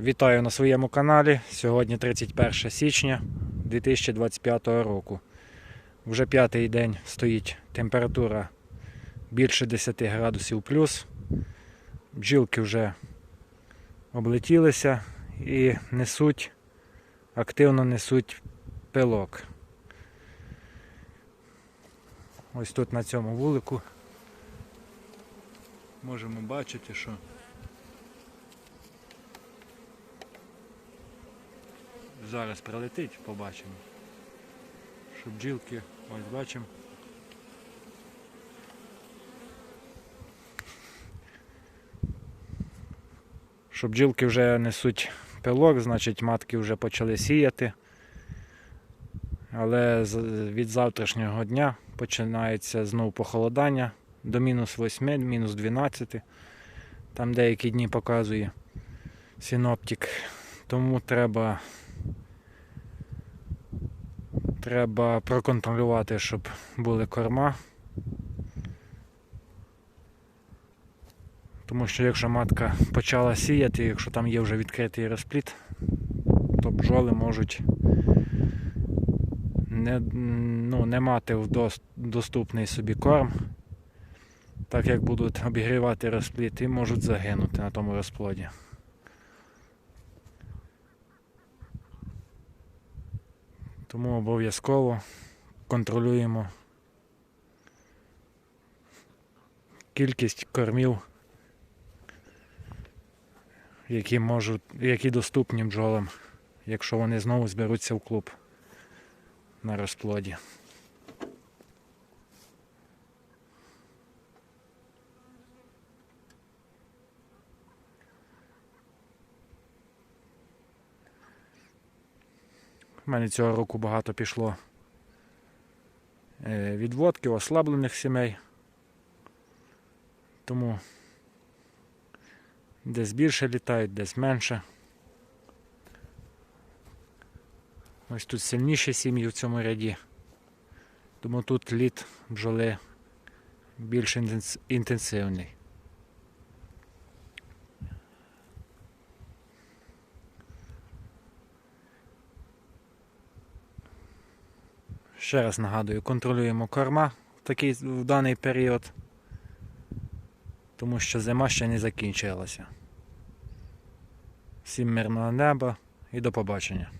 Вітаю на своєму каналі. Сьогодні 31 січня 2025 року. Вже п'ятий день стоїть температура більше 10 градусів плюс. Бджілки вже облетілися і несуть, активно несуть пилок. Ось тут на цьому вулику можемо бачити, що зараз прилетить, побачимо. Що бджілки, ось бачимо. Що бджілки вже несуть пилок, значить матки вже почали сіяти. Але від завтрашнього дня починається знову похолодання до мінус 8, мінус 12. Там деякі дні показує синоптик. Тому треба Треба проконтролювати, щоб були корма. Тому що якщо матка почала сіяти, якщо там є вже відкритий розпліт, то бджоли можуть не, ну, не мати в доступний собі корм, так як будуть обігрівати розпліт і можуть загинути на тому розплоді. Тому обов'язково контролюємо кількість кормів, які можуть, які доступні бджолам, якщо вони знову зберуться в клуб на розплоді. У мене цього року багато пішло е, відводків, ослаблених сімей. Тому десь більше літають, десь менше. Ось тут сильніші сім'ї в цьому ряді. Тому тут літ бджоли більш інтенсивний. Ще раз нагадую, контролюємо корма в, такий, в даний період, тому що зима ще не закінчилася. Всім мирного неба і до побачення.